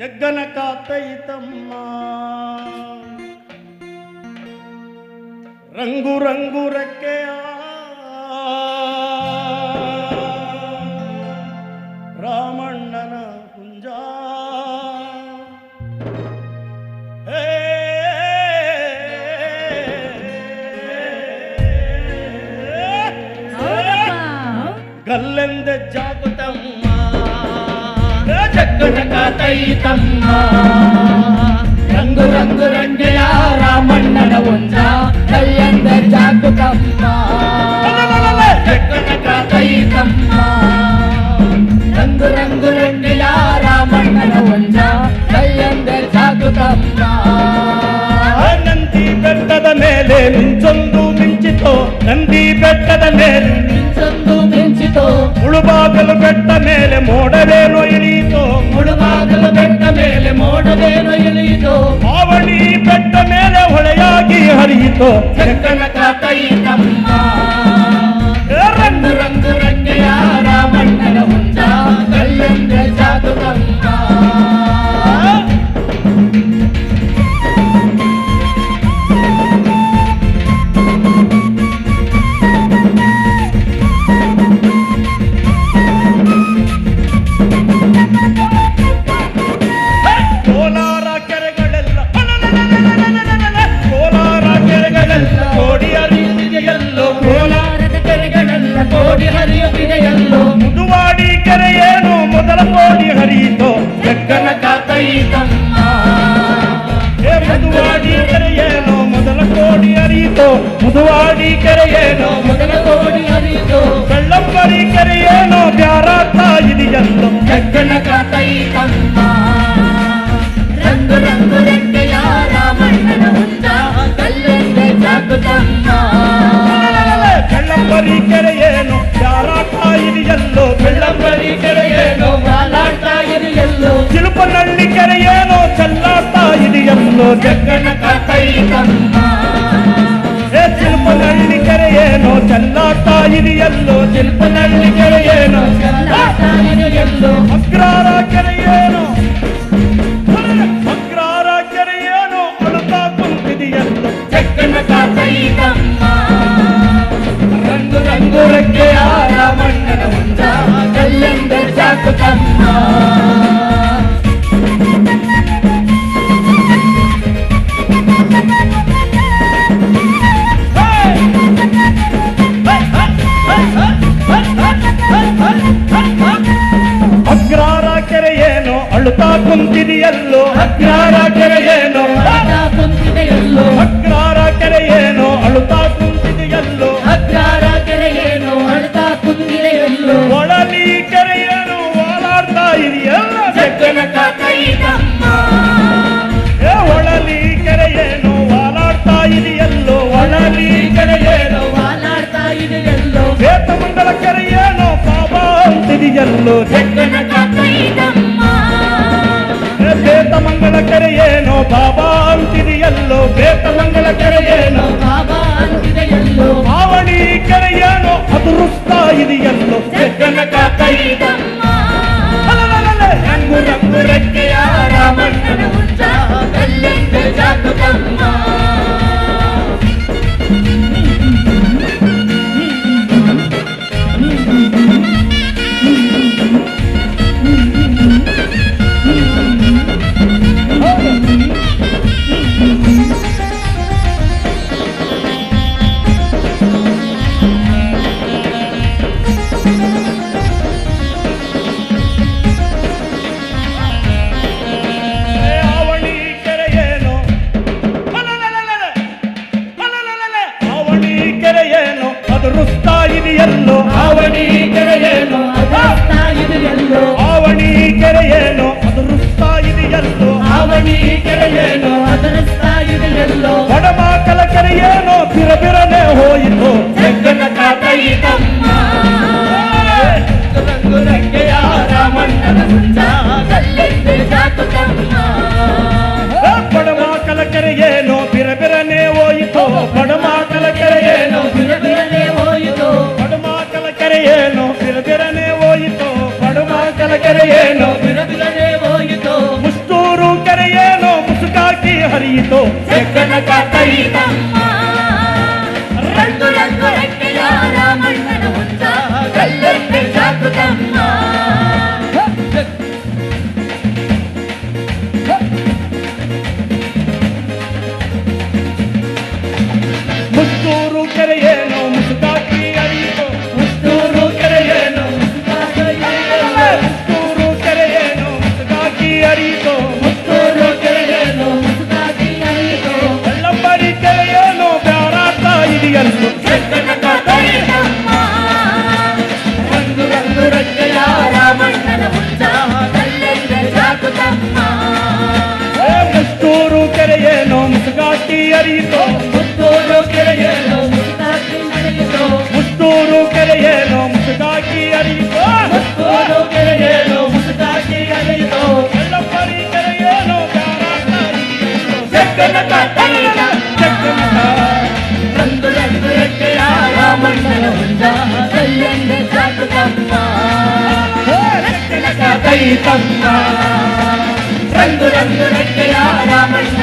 ಯಜ್ಞನ ಕಾತೀತಮ್ಮ. ರಂಗು ರಂಗು ರಕಯಾ ರಾಮಣ್ಣನ ಹುಂಜಾ. ಗಲ್ಲೆಂದ ಜಾಗತಂ చక్కటక తైతమ్మ రంగు రంగు రంజయ నంది ಬೆಟ್ಟದ ಮೇಲೆ ನಿಂಚೊಂದು ಮಿಂಚಿತೋ ನಂದಿ ಬೆಟ್ಟದ ಮೇಲೆ ನಿಂಚೊಂದು को चक्कर में काटई ಹರಿಯುತ್ತಿದೆಯಲ್ಲೋ? ಮುದುವಾಡಿ ಕೆರೆಯೇನು ಮೊದಲ ಕೋಡಿ ಹರಿಯಿತೋ? ಜಗ್ಗನ ಕಾತೈತಮ್ಮ ಮುದುವಾಡಿ ಕೆರೆಯೇನು ಮೊದಲ ಕೋಡಿ ಹರಿಯಿತೋ? ಮುದುವಾಡಿ ಕೆರೆಯೇನು ಮೊದಲ ಕೋಡಿ ಹರಿಯಿತೋ? ಕಳ್ಳಂಬರಿ ಕೆರೆಯೇನು ಬ್ಯಾರ ಇದೆಯಲ್ಲೋ? ಜಗ್ಗನ ಕಾತೈತಮ್ಮ ಜಗ್ಗನ ಕತ್ತೈತಮ್ಮ ಶಿಲ್ಪನಳ್ಳಿ ಕೆರೆಯೇನೋ ಚೆಲ್ಲಾಟ ಇದೆಯಲ್ಲೋ ಶಿಲ್ಪನಳ್ಳಿ ಕೆರೆಯೇನೋ ಅಗ್ರಾರ ಕೆರೆಯೇನೋ ಅಗ್ರಾರ ಕೆರೆಯೇನೋ ಅಳುತ್ತ ಕುಂತಿದೆಯಲ್ಲೋ ಜಗ್ಗನ ಕತ್ತೈತಮ್ಮ ರಂಗು ರಂಗು ರೆಕ್ಕೆ ಆರ ಮಣ್ಣನ ಮುಂಜ ಕಲ್ಲೆಂದ ಚಾಕು ತಮ್ಮ ಅಳುತ್ತಾ ಕುಂತಿದೆಯಲ್ಲೋ? ಅಗ್ರಾರ ಕೆರೆಯೇನೋ? ಕುಂತಿದೆಯಲ್ಲೋ? ಅಗ್ರಾರ ಕೆರೆಯೇನೋ? ಅಳುತ್ತಾ ಕುಂತಿದೆಯಲ್ಲೋ? ಅಗ್ರಾರ ಕೆರೆಯೇನೋ? ಅಳ್ತಾ ಕುಂತಿದೆಯಲ್ಲೋ? ಒಳಲಿ ಕೆರೆಯೇನು? ಓಲಾಡ್ತಾ ಇದೆಯಲ್ಲ ಜಗ್ಗನ ಕಾತೈತಮ್ಮ ಏ ಒಳಲಿ ಕೆರೆಯೇನು? ಓಲಾಡ್ತಾ ಇದೆಯಲ್ಲೋ? ಒಳಲಿ ಕೆರೆಯೇನೋ? ವಾಲಾಡ್ತಾ ಇದೆಯಲ್ಲೋ? ಬೇತಮಂಗಲ ಕೆರೆಯೇನೋ? ಬಾಬಾ ಅಂತಿದೆಯಲ್ಲೋ? ಜಗ್ಗನ ಮಂಗಳ ಕೆರೆಯೇನೋ ಬಾಬಾ ಅಂತಿದೆ ಎಲ್ಲೋ ಬೇತ ಮಂಗಳ ಕೆರೆಯೇನೋ ಬಾಬಾ ಅಂತಿದೆ ಎಲ್ಲೋ ಬಾವಣಿ ಕೆರೆಯೇನೋ ಅದೃಷ್ಟ ಇದೆಯಲ್ಲೋ ಜಗನ ಕಾಕೈದ ತಿರುಸ್ತಾ ಇದೆಯಲ್ಲೋ? ಆವಣಿ ಕೆರೆಯೇನು? ಇದೆಯಲ್ಲೋ? ಆವಣಿ ಕೆರೆಯೇನು? ಅದುರುಸ್ತಾ ಇದೆಯಲ್ಲೋ? ಆವಣಿ ಕೆರೆಯೇನು? ಅದರುಸ್ತಾ ಇದೆಯಲ್ಲೋ? ಒಡಮಾಕಲ ಕೆರೆಯೇನು? రంగులెన్నో జగన కథయితమ్మ రంగులందు రెక్కల రామణ్ణను ఉంచ కల్లెత్తి చాకుతమ్మ ಮುತ್ತೂರು ಕೆರೆಯೇನು ಮುಸುಕಾಕಿ ಅರಿಯಿತು ಮುತ್ತೂರು ಕೆರೆಯೇನು ಮುಸುಕಾಗಿ ಅರಿಯಿತು ಮುತ್ತೂರು ಕೆರೆಯೇನು ಮುಸುಕಾಕಿ ಅರಿಯಿತು ಮುತ್ತೂರು ಕೆರೆಯೇನು ಮುಸುಕಾಗಿ ಅರಿಯಿತು ಕಳ್ಳಂಬರಿ ಕೆರೆಯೇನು ಬ್ಯಾರಾಟ ಇದೆಯನ್ಸು ಜಗನಕ ಕೈತಮ್ಮ ರಂಗು ರಂಗು ರೆಕ್ಕೆಯ ರಾಮಣ್ಣನ ಹುಂಜ ಕಲ್ಲಂತೆ ಸಾಕುತಮ್ಮ ಜಗನಕ ಕೈತಮ್ಮ ರಂಗು రంగు రంగు రెట్టెలా రామకృష్ణ